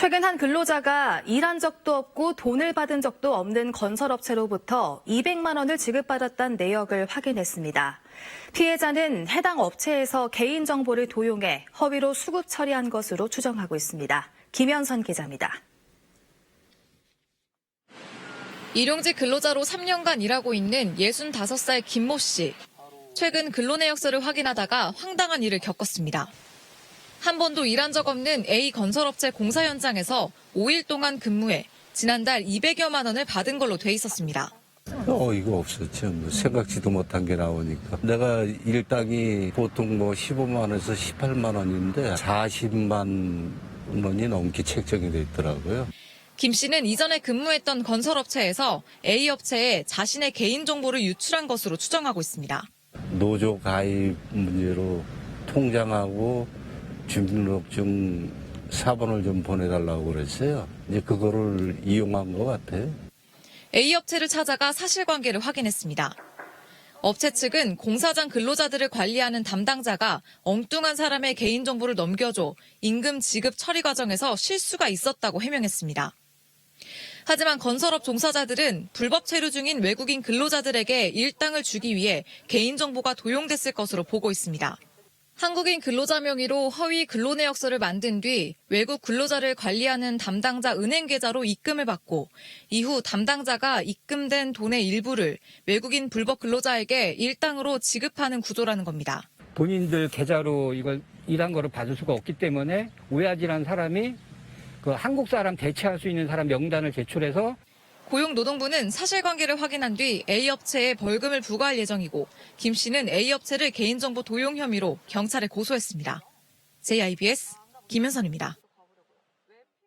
최근 한 근로자가 일한 적도 없고 돈을 받은 적도 없는 건설업체로부터 200만 원을 지급받았다는 내역을 확인했습니다. 피해자는 해당 업체에서 개인정보를 도용해 허위로 수급 처리한 것으로 추정하고 있습니다. 김현선 기자입니다. 일용직 근로자로 3년간 일하고 있는 65살 김모 씨. 최근 근로 내역서를 확인하다가 황당한 일을 겪었습니다. 한 번도 일한 적 없는 A 건설업체 공사 현장에서 5일 동안 근무해 지난달 200여만 원을 받은 걸로 돼 있었습니다. 어이가 없었죠. 뭐 생각지도 못한 게 나오니까. 내가 일당이 보통 뭐 15만 원에서 18만 원인데 40만 원이 넘게 책정이 돼 있더라고요. 김 씨는 이전에 근무했던 건설업체에서 A 업체에 자신의 개인정보를 유출한 것으로 추정하고 있습니다. 노조 가입 문제로 통장하고 주민등록증 4번을 좀 보내달라고 그랬어요. 이제 그거를 이용한 것 같아요. A 업체를 찾아가 사실관계를 확인했습니다. 업체 측은 공사장 근로자들을 관리하는 담당자가 엉뚱한 사람의 개인정보를 넘겨줘 임금 지급 처리 과정에서 실수가 있었다고 해명했습니다. 하지만 건설업 종사자들은 불법 체류 중인 외국인 근로자들에게 일당을 주기 위해 개인정보가 도용됐을 것으로 보고 있습니다. 한국인 근로자 명의로 허위 근로내역서를 만든 뒤 외국 근로자를 관리하는 담당자 은행 계좌로 입금을 받고 이후 담당자가 입금된 돈의 일부를 외국인 불법 근로자에게 일당으로 지급하는 구조라는 겁니다. 본인들 계좌로 이걸 일한 거를 받을 수가 없기 때문에 오야지라는 사람이 그 한국 사람 대체할 수 있는 사람 명단을 제출해서 고용노동부는 사실관계를 확인한 뒤 A 업체에 벌금을 부과할 예정이고 김 씨는 A 업체를 개인정보 도용 혐의로 경찰에 고소했습니다. JIBS 김현선입니다.